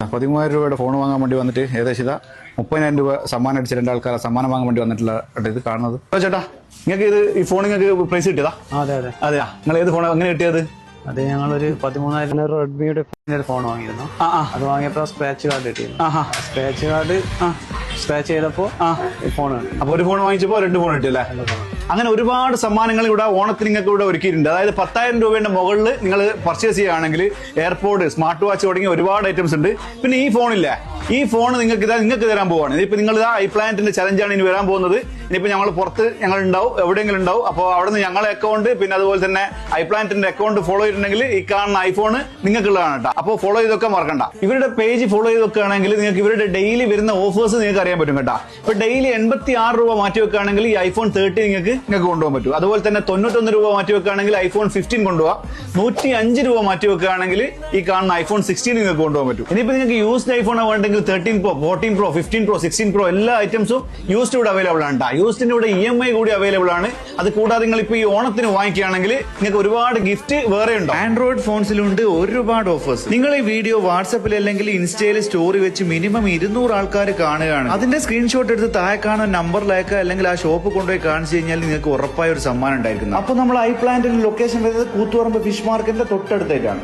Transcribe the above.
പതിമൂവായിരം രൂപയുടെ ഫോൺ വാങ്ങാൻ വേണ്ടി വന്നിട്ട് ഏകദേശം ഇതാ മുപ്പതിനായിരം രൂപ സമ്മാനം അടിച്ച രണ്ട് ആൾക്കാരെ സമ്മാനം വാങ്ങാൻ വേണ്ടി വന്നിട്ടുള്ള ഇത് കാണുന്നത്. ഓ ചേട്ടാ നിങ്ങൾക്ക് ഇത് ഈ ഫോൺ നിങ്ങൾക്ക് പ്രൈസ് കിട്ടിയതാ? അതെ അതെ. അതെയാ? നിങ്ങൾ ഏത് ഫോൺ എങ്ങനെ കിട്ടിയത്? അത് ഞങ്ങളൊരു പതിമൂന്നായിരം റെഡ്മിയുടെ ഒരു ഫോൺ വാങ്ങിയിരുന്നു. അത് വാങ്ങിയപ്പോൾ സ്ക്രാച്ച് കാർഡ് കിട്ടിയിരുന്നു. സ്ക്രാച്ച് കാർഡ് സ്ക്രാച്ച് ചെയ്തപ്പോ ആ. ഫോൺ അപ്പൊ ഒരു ഫോൺ വാങ്ങിച്ചപ്പോ രണ്ട് ഫോൺ കിട്ടിയല്ലേ? അങ്ങനെ ഒരുപാട് സമ്മാനങ്ങൾ ഇവിടെ ഓണത്തിന് നിങ്ങൾക്ക് ഇവിടെ ഒരുക്കിയിട്ടുണ്ട്. അതായത് പത്തായിരം രൂപയുടെ മുകളിൽ നിങ്ങൾ പർച്ചേസ് ചെയ്യുകയാണെങ്കിൽ എയർപോർട്ട് സ്മാർട്ട് വാച്ച് തുടങ്ങിയ ഒരുപാട് ഐറ്റംസ് ഉണ്ട്. പിന്നെ ഈ ഫോണില്ലേ ഈ ഫോൺ നിങ്ങൾക്ക് ഇതാ നിങ്ങൾക്ക് തരാൻ പോവാണ്. ഇതിപ്പോ നിങ്ങൾ ഇതാ ഐ പ്ലാനറ്റിന്റെ ചലഞ്ചാണ് ഇനി വരാൻ പോകുന്നത്. ഇനിയിപ്പോ ഞങ്ങൾ പുറത്ത് ഞങ്ങൾ ഉണ്ടാവും എവിടെയെങ്കിലും ഉണ്ടാവും. അപ്പോൾ അവിടെ നിന്ന് ഞങ്ങളെ അക്കൗണ്ട് പിന്നെ അതുപോലെ തന്നെ ഐ പ്ലാനറ്റിന്റെ അക്കൗണ്ട് ഫോളോ ചെയ്തിട്ടുണ്ടെങ്കിൽ ഈ കാണുന്ന ഐഫോൺ നിങ്ങൾക്കുള്ളതാണ് കേട്ടോ. അപ്പോൾ ഫോളോ ചെയ്തൊക്കെ മറക്കണ്ട. ഇവരുടെ പേജ് ഫോളോ ചെയ്ത് വെക്കുകയാണെങ്കിൽ നിങ്ങൾക്ക് ഇവരുടെ ഡെയിലി വരുന്ന ഓഫേഴ്സ് നിങ്ങൾക്ക് അറിയാൻ പറ്റും കേട്ടോ. ഇപ്പൊ ഡെയിലി എൺപത്തി ആറ് രൂപ മാറ്റി വെക്കുകയാണെങ്കിൽ ഈ ഐഫോൺ തേർട്ടി നിങ്ങൾക്ക് നിങ്ങൾക്ക് കൊണ്ടുപോകാൻ പറ്റും. അതുപോലെ തന്നെ തൊണ്ണൂറ്റൊന്ന് രൂപ മാറ്റി വെക്കുകയാണെങ്കിൽ ഐഫോൺ ഫിഫ്റ്റീൻ കൊണ്ടുപോകാം നൂറ്റി അഞ്ച് രൂപ മാറ്റി വെക്കുകയാണെങ്കിൽ ഈ കാണുന്ന ഐഫോൺ സിക്സ്റ്റീൻ നിങ്ങൾക്ക് കൊണ്ടുപോകാൻ പറ്റും. ഇനിയിപ്പോ നിങ്ങൾക്ക് യൂസ്ഡ് ഐഫോൺ വേണ്ടെങ്കിൽ thirteen pro fourteen pro fifteen pro sixteen pro എല്ലാ ഐറ്റംസും യൂസ്ഡ് ഇവിടെ അവൈലബിൾ ആണ് യൂസ്ഡിന്റെ ഇവിടെ ഇ എം ഐ കൂടി അവൈലബിൾ ആണ്. അത് കൂടാതെ നിങ്ങൾ ഇപ്പൊ ഈ ഓണത്തിന് വാങ്ങിക്കുകയാണെങ്കിൽ നിങ്ങൾക്ക് ഒരുപാട് ഗിഫ്റ്റ് വേറെ ഉണ്ട്? ആൻഡ്രോയിഡ് ഫോൺസിലുണ്ട് ഒരുപാട് ഓഫേഴ്സ് നിങ്ങൾ ഈ വീഡിയോ വാട്സപ്പിൽ അല്ലെങ്കിൽ ഇൻസ്റ്റയിൽ സ്റ്റോറി വെച്ച് മിനിമം ഇരുന്നൂറ് ആൾക്കാർ കാണുകയാണ്. അതിന്റെ സ്ക്രീൻഷോട്ട് എടുത്ത് താഴെ കാണുന്ന നമ്പറിലേക്ക് അല്ലെങ്കിൽ ആ ഷോപ്പ് കൊണ്ടുപോയി കാണിച്ചു കഴിഞ്ഞാൽ നിങ്ങൾക്ക് ഉറപ്പായ ഒരു സമ്മാനം ഉണ്ടായിരിക്കുന്നു. അപ്പൊ നമ്മൾ ഐ പ്ലാന്റിന്റെ ലൊക്കേഷൻ വരുന്നത് കൂത്തുപറമ്പ് ഫിഷ് മാർക്കറ്റിന്റെ തൊട്ടടുത്തായിട്ടാണ്